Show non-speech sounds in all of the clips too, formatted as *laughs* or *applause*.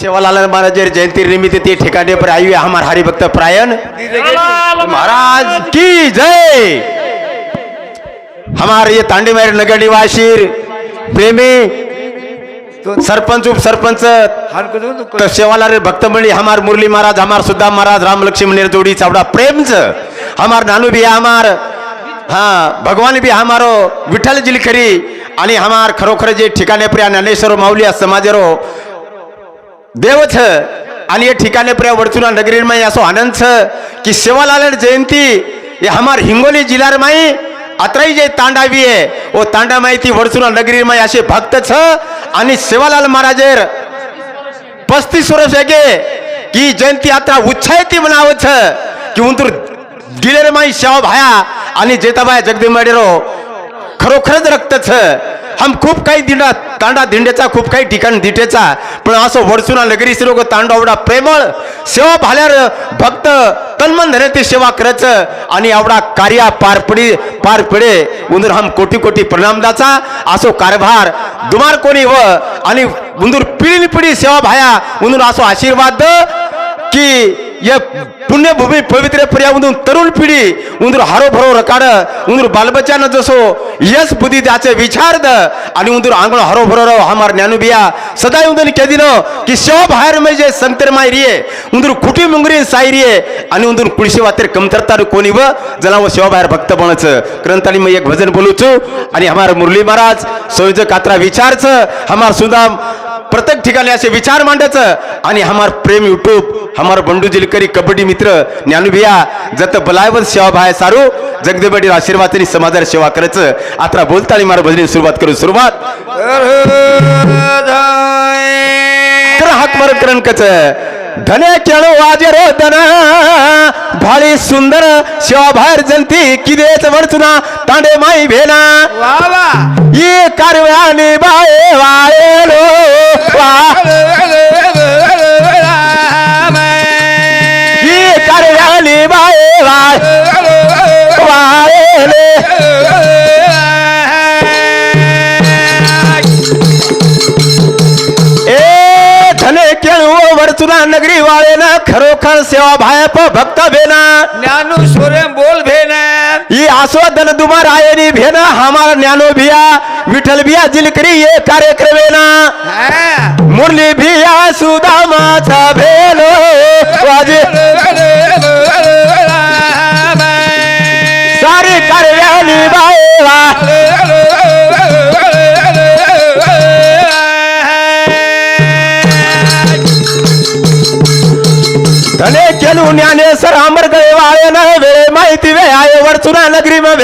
सेवालाल महाराज जयंती निमित्त ते ठिकाणे पर आयु हमार हरिभक्त प्रायण। महाराज की जय। हमारे ये तांडे मेरे नगर निवासी प्रेमी सरपंच उप सरपंच तो सेवालाल भक्त मंडली हमार मुरली महाराज हमार सुद्धा महाराज राम लक्ष्मण निर्जोडी चावडा प्रेमच हमार नानू भी हमार हाँ भगवान भी हमारो विठ्ठल जिलखरी आणि हमार खरोखर जे ठिकाणे प्रिया ज्ञानेश्वर माऊली समाजरो देव छ आणि ये ठिकाणे प्रिया वडचुना नगरी माई असो आनंद छ की सेवालाल जयंती ये हमार हिंगोली जिल्हा माई अत्राई जे तांडावी आहे ओ तांडा माहिती वर्चुना नगरी माई असे भक्त छ आणि सेवालाल महाराजेर पस्तीस वर्ष गे की जयंती यात्रा उत्साहिती म्हणावं छ की उंतूर गिलेर माई शेवा भाया आणि जेताबाया जगदी मडेरो खरोखरच रक्त छ हम खूप काही दिंडा तांडा दिंडेचा खूप काही ठिकाण दिटेचा पण असं वडसुना नगरी लोक तांडा एवढा प्रेमळ सेवा भाल्यार भक्त तन्मन धने ते सेवा करच आणि आवडा कार्या पार पडी पार पडे उंदूर हम कोटी कोटी प्रणाम द्याचा असो कारभार दुमार कोणी व आणि उंदूर पिढी पिढी सेवा भाया उंदूर असो आशीर्वाद की या पुण्यभूमी पवित्र पर्यावरून तरुण पिढी उंदूर हारो भरो रकाड उंदूर बालबच्चानं जसो यश बुद्धी त्याचे विचार द आणि उंदूर आंगण हरो भरो रो हमार ज्ञानुबिया सदा उंदून के दिनो की शव बाहेर म्हणजे संतर माय रिये उंदूर कुटी मुंगरी साय रिये आणि उंदूर कुळशी वातेर कमतरता कोणी व जला व शव बाहेर भक्त बनच। ग्रंथाली मी एक भजन बोलूचू आणि हमार मुरली महाराज संयोजक कात्रा विचारच हमार सुदाम प्रत्येक ठिकाणी असे विचार मांडायचं आणि हमार प्रेम युट्यूब हमार बंडू जिलकरी कबड्डी मित्र ज्ञानुभिया जत बलायवर सेवा भाय सारू आशीर्वाद समाजाला सेवा करायचं. आता बोलता आणि मारा भजनी सुरुवात करू सुरुवात. हात मार करण कच. धने केळो वाजे रो धन भाळी सुंदर सेवा बाहेर जंती किदेच वरचुना तांडे माई भेना. ये कारव्याने बाये वायलो वा. *laughs* वरचुना नगरी वाळेना खरोखर सेवा भायप भक्त भेना ज्ञानू सोरेम बोल भेन ही आस्वादन दुमार आयनी भेन हमारा ज्ञानो भिया विठ्ठल भिया जिलकरी ये कार्यक्रमेना मुरली भिया सुदामाचा भेलो वाजे सारी कारव्यानी बायला केलू ज्ञानेश्वर अमर गळे वाळे न वेळे माहिती वे आये वरचुना नगरी में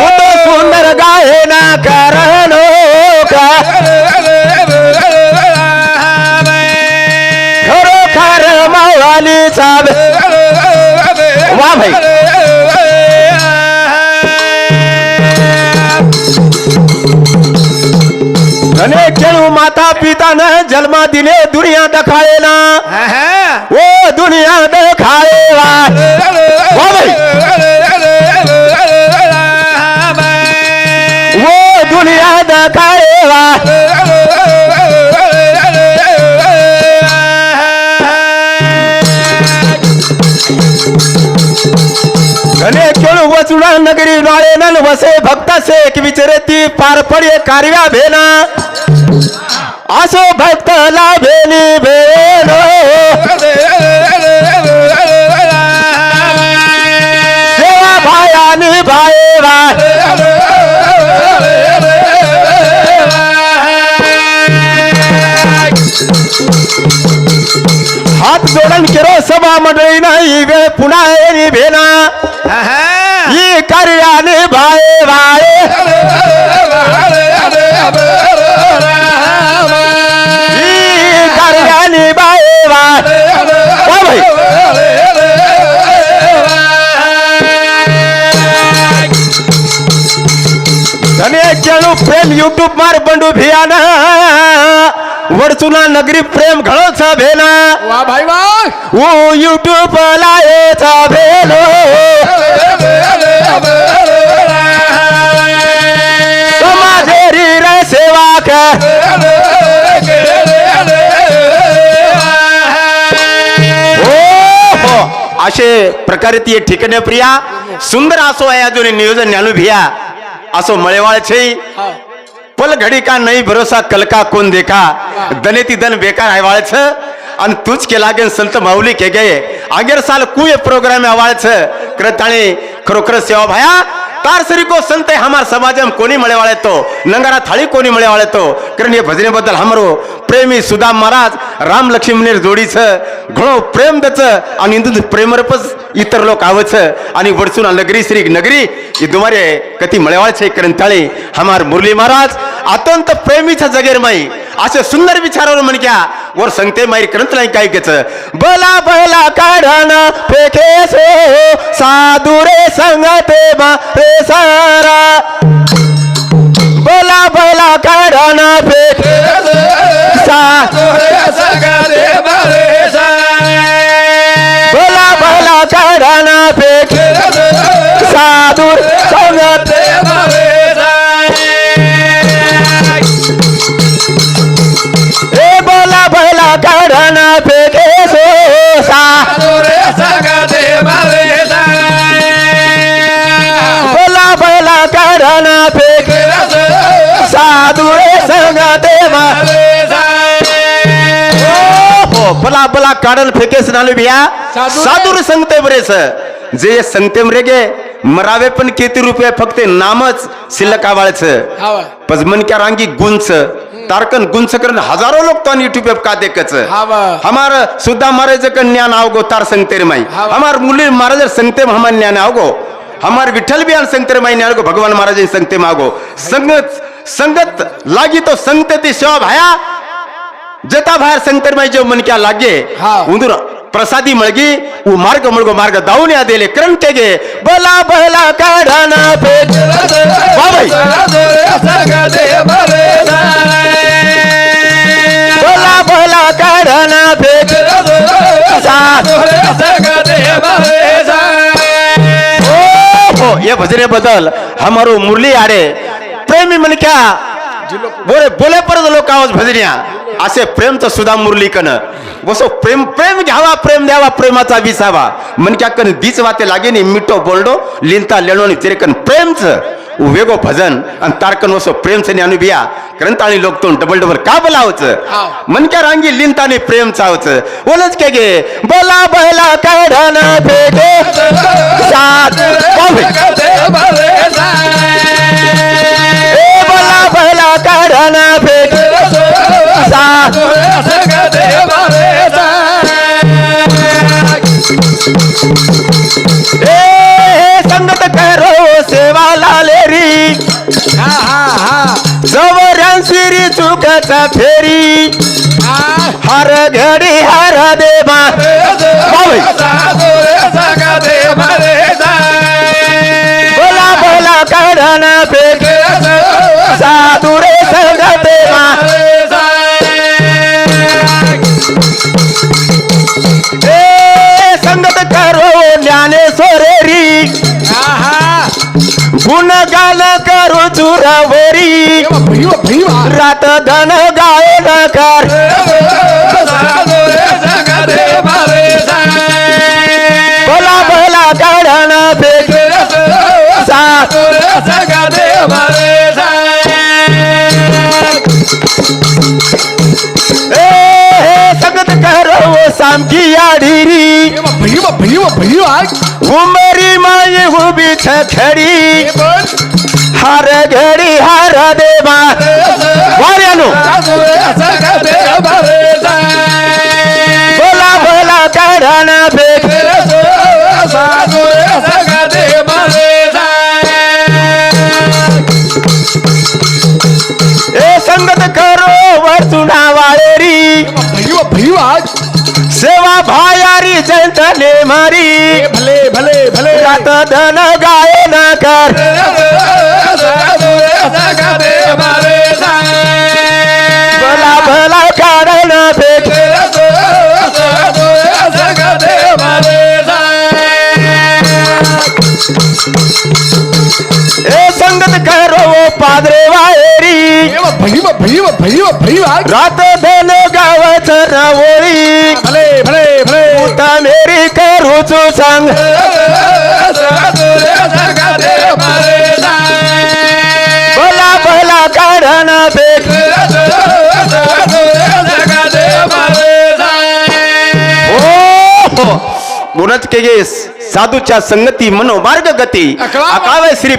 मुतो सुंदर गाये ना करणो का? खरो खर मावाली साब. वा भाई. धने केलू माता पिता न जन्मा दिले दुनिया दखाए ना। ओ दुनिया दखाए वा वा भाई वो दुनिया दखाए वा घने केळू वचुडा नगरी नाळे नन वसे भक्त से एक विचरती पार पडे कारव्या भेना असो भक्त ला भेनी भेनो सेवा भायानी भायेवा हात जोडन केरो सभा मंडळी नाही वेळ पुन्हा येरी भेना। ही कार्याने भाये भाये પડસુના नगरी प्रेम ઘણો भेला ભેલા भाई ભાઈ વાહ હું યુટ્યુબ લાયો असे प्रकारे ती ठिकाणे प्रिया. सुंदर असो आहे अजून नियोजन ज्ञानू भिया. असो मळेवाळ छे पल घडी का नाही भरोसा कलका कोण देखा? दने ती दन बेकार आहे वाळछ आणि तूच केला गे संत माऊली के गे. आगेर साल कुये प्रोग्राम आहे क्रताणी करताळे खरोखर सेवा भाया. तार सरी को संत हमार समाज में कोणी मळे वाळे तो नंगारा थाळी कोणी मळे वाळे तो कारण ये भजने बदल हमरो प्रेमी सुदाम महाराज राम लक्ष्मणेर जोडीच. घणो प्रेम दच आणि इंदू प्रेमरपच इतर लोक आवच आणि वडसून नगरी श्री नगरी. ही दुमारे कती मळेवाळचे करंताळे हमार मुरली महाराज अत्यंत प्रेमीचा जगेर माई. असे सुंदर विचारावर म्हणक्या वर संगते माई करंत नाही काय केच बला बला काढण फेके सो साधुरे संगते मा रे सारा. बला बला काढण फेके सा साधुर संगते ए बोला बोला काढण फेके सो सा बोला बोला काढण फेके साधुरे संगते मा हो बोला बोला काढण फेकेस नालू बिया। साधू रे. साधुर संगते बरेच जे संगते रे गे मरावे पण किती रुपये फक्त नामच शिल्लक आवाळच पजमन क्या रांगी गुंच तारकन गुंच करन हजारो लोग तो यूट्यूब पे का देखच हमार सुद्धा महाराज का ज्ञान आवगो तार संगते रे माई। हमार मुरली महाराज संगते में हमार ज्ञान आवगो. हमार विठल भी संगते रे माई ज्ञान आवगो भगवान महाराज संगते में आवगो. संगत संगत लागी तो संगते ती सेवा भाया जता बाहेर संगते माई जो मन क्या लागे. हाँ। उंदूर प्रसादी मळगी उ मार्ग मळगो मार्ग दावून या देले करण केगे बला बला काढाना पेट वा बाई बला बला काढाना पेट हो ये भजने बदल हमारो मुरली आडे प्रेमी मन क्या बोले बोले परत लोक आवाज भजन्या असे प्रेमचं सुद्धा मुरली कन बसो प्रेम प्रेम घ्यावा प्रेम द्यावा प्रेमाचा विसावा. क्या कन बीच वाते लागे नी मिठो बोलडो लिंता लेणो नी तेरे कन प्रेमच. वेगो भजन आणि तारकन वसो प्रेमच नी अनुबिया करंताळी लोक तो डबल डबल का बोलावच? मन क्या रांगी लिंता नी प्रेम चावच. ओलच के गे बोला बला काढाना साथ पावे. ए बोला बला काढाना फेके साथ ए संगत करो सेवा लालेरी जवऱ्यांशिरी चुकाचा फेरी. हर घडी हर देवा. बोला बोला काढाना फेके. साधुरे संगत गुणगान करू चुरावरी रात धन गायन कर बोला बोला काढण फेक साथ ए हे संगत करो सामकी याडीरी उमरी माई उभी खडी। हर घडी हर देवा। वाऱ्यानो। बोला बोला काढण बेग ए संगत करो वरचुना वाळेरी। सेवा भायारी जंतले मारी भले भले भले रात धन गायन कर बोला बोला काढण फेक ए संगत करो पादरे वाळेरी रात धन गावच रवळी भले सांग. भला भला काढण भेट. हो. गुणच के गे साधूच्या संगती मनोमार्ग गती. अकावे. श्री